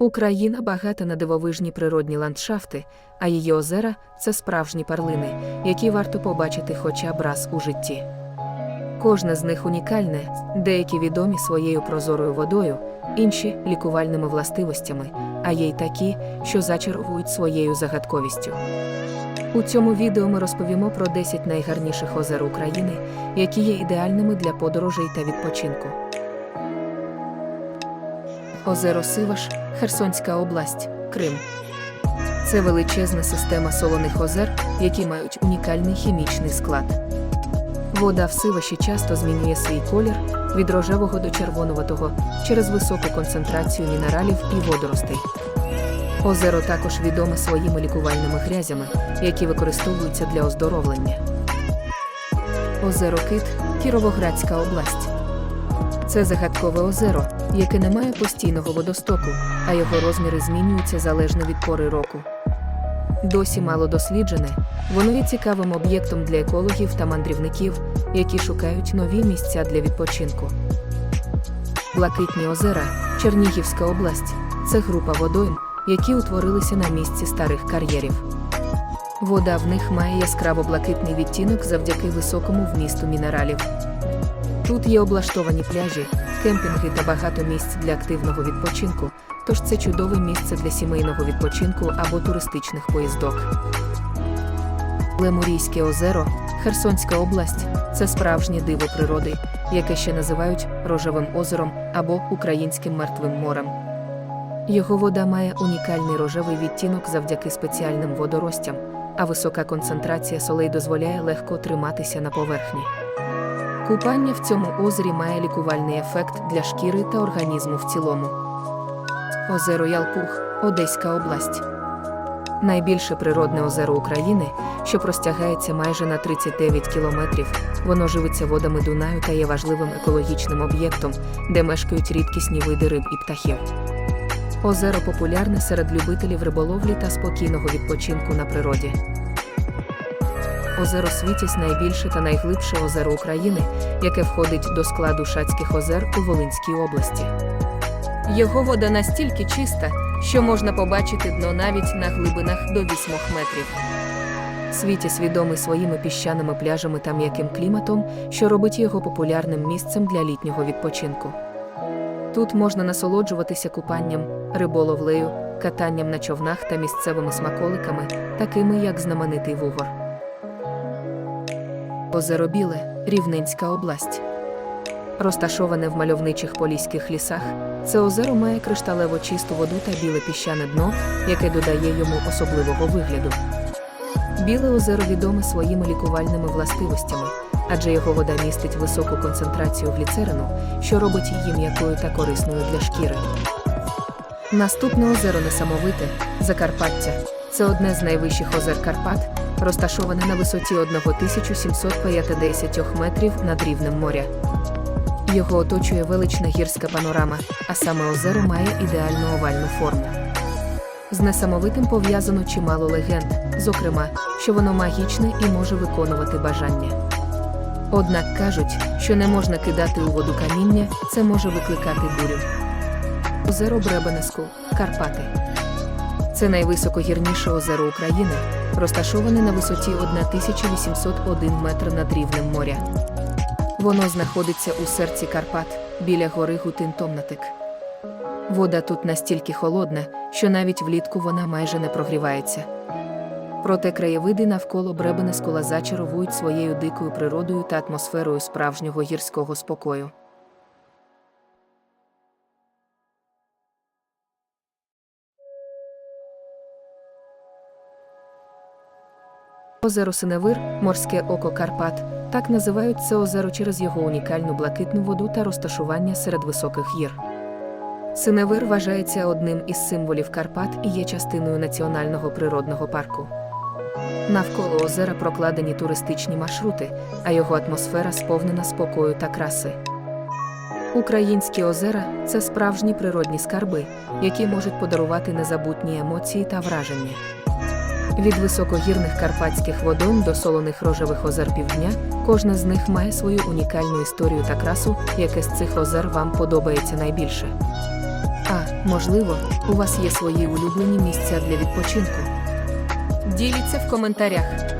Україна багата на дивовижні природні ландшафти, а її озера це справжні перлини, які варто побачити хоча б раз у житті. Кожне з них унікальне, деякі відомі своєю прозорою водою, інші лікувальними властивостями, а є й такі, що зачаровують своєю загадковістю. У цьому відео ми розповімо про 10 найгарніших озер України, які є ідеальними для подорожей та відпочинку. Озеро Сиваш, Херсонська область, Крим. Це величезна система солоних озер, які мають унікальний хімічний склад. Вода в Сиваші часто змінює свій колір від рожевого до червонуватого через високу концентрацію мінералів і водоростей. Озеро також відоме своїми лікувальними грязями, які використовуються для оздоровлення. Озеро Кит, Кіровоградська область. Це загадкове озеро, яке не має постійного водостоку, а його розміри змінюються залежно від пори року. Досі мало досліджене, воно є цікавим об'єктом для екологів та мандрівників, які шукають нові місця для відпочинку. Блакитні озера, Чернігівська область це група водойм, які утворилися на місці старих кар'єрів. Вода в них має яскраво блакитний відтінок завдяки високому вмісту мінералів. Тут є облаштовані пляжі, кемпінги та багато місць для активного відпочинку, тож це чудове місце для сімейного відпочинку або туристичних поїздок. Лемурійське озеро, Херсонська область це справжнє диво природи, яке ще називають рожевим озером або українським мертвим морем. Його вода має унікальний рожевий відтінок завдяки спеціальним водоростям, а висока концентрація солей дозволяє легко триматися на поверхні. Купання в цьому озері має лікувальний ефект для шкіри та організму в цілому. Озеро Ялпух, Одеська область. Найбільше природне озеро України, що простягається майже на 39 кілометрів. Воно живиться водами Дунаю та є важливим екологічним об'єктом, де мешкають рідкісні види риб і птахів. Озеро популярне серед любителів риболовлі та спокійного відпочинку на природі. Озеро Світязь найбільше та найглибше озеро України, яке входить до складу Шацьких озер у Волинській області. Його вода настільки чиста, що можна побачити дно навіть на глибинах до 8 метрів. Світязь відомий своїми піщаними пляжами та м'яким кліматом, що робить його популярним місцем для літнього відпочинку. Тут можна насолоджуватися купанням, риболовлею, катанням на човнах та місцевими смаколиками, такими як знаменитий вугор. Озеро Біле, Рівненська область. Розташоване в мальовничих поліських лісах, це озеро має кришталево чисту воду та біле піщане дно, яке додає йому особливого вигляду. Біле озеро відоме своїми лікувальними властивостями, адже його вода містить високу концентрацію гліцерину, що робить її м'якою та корисною для шкіри. Наступне озеро Несамовите Закарпаття. Це одне з найвищих озер Карпат, розташоване на висоті 1750 метрів над рівнем моря. Його оточує велична гірська панорама, а саме озеро має ідеальну овальну форму. З несамовитим пов'язано чимало легенд, зокрема, що воно магічне і може виконувати бажання. Однак кажуть, що не можна кидати у воду каміння, це може викликати бурю. Озеро Бребенеску, Карпати. Це найвисокогірніше озеро України, розташоване на висоті 1801 метр над рівнем моря. Воно знаходиться у серці Карпат, біля гори Гутин-Томнатик. Вода тут настільки холодна, що навіть влітку вона майже не прогрівається. Проте краєвиди навколо Бребенескула зачаровують своєю дикою природою та атмосферою справжнього гірського спокою. Озеро Синевир, морське око Карпат. Так називають це озеро через його унікальну блакитну воду та розташування серед високих гір. Синевир вважається одним із символів Карпат і є частиною національного природного парку. Навколо озера прокладені туристичні маршрути, а його атмосфера сповнена спокою та краси. Українські озера це справжні природні скарби, які можуть подарувати незабутні емоції та враження. Від високогірних карпатських водойм до солоних рожевих озер півдня, кожна з них має свою унікальну історію та красу, яке з цих озер вам подобається найбільше. А можливо, у вас є свої улюблені місця для відпочинку. Діліться в коментарях.